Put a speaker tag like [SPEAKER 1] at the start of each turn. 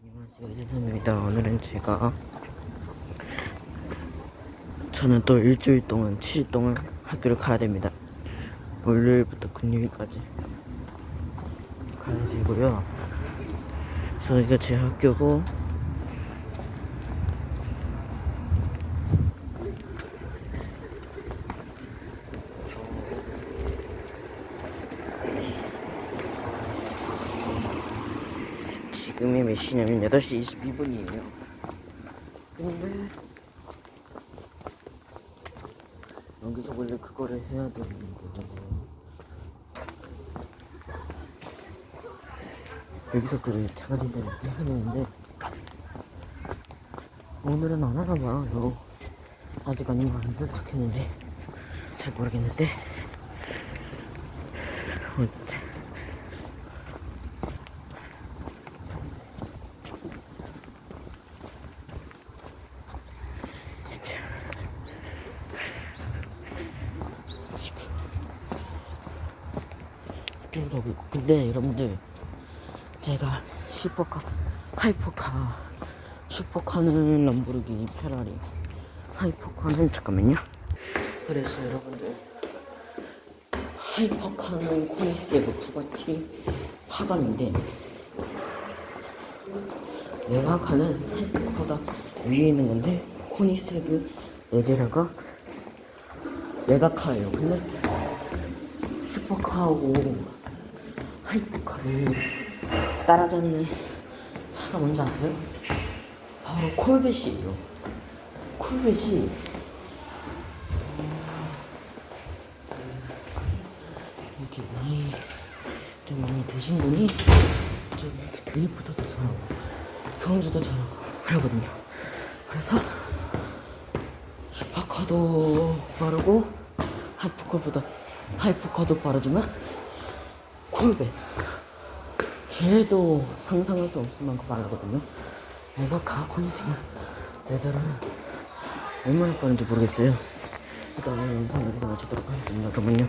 [SPEAKER 1] 안녕하세요. 이재삼입니다. 오늘은 제가 저는 또 일주일 동안 7일 동안 학교를 가야 됩니다. 월요일부터 금요일까지 가야 되고요. 저희가 제 학교고 지금이 몇 시냐면 8시 22분이에요. 근데 여기서 원래 그거를 해야 되는데 여기서 그를 장아진다는 게 해야 되는데 오늘은 안 하나 봐요. 아직 아니면 안 도착했는데 잘 모르겠는데 어, 학교를 가고 있고 근데 여러분들 제가 슈퍼카 하이퍼카 슈퍼카는 람보르기니 페라리. 하이퍼카는 잠깐만요. 그래서 여러분들 하이퍼카는 코니세그 부가티 파감인데 메가카는 하이퍼카보다 위에 있는 건데 코니세그 에제라가 메가카예요. 근데 슈퍼카하고 하이퍼카를 따라잡는 차가 뭔지 아세요? 바로 콜벳이에요. 콜벳이 이렇게 나이 좀 많이 드신 분이 좀 이렇게 드리프트도 잘하고 경주도 잘하고 하거든요. 그래서 슈퍼카도 빠르고 하이퍼카보다 하이퍼카도 빠르지만 콜벳 걔도 상상할 수 없을 만큼 빠르거든요. 얘가 가콘이생은 레더를 얼마나 빠른지 모르겠어요. 일단 오늘 영상 여기서 마치도록 하겠습니다. 그러면요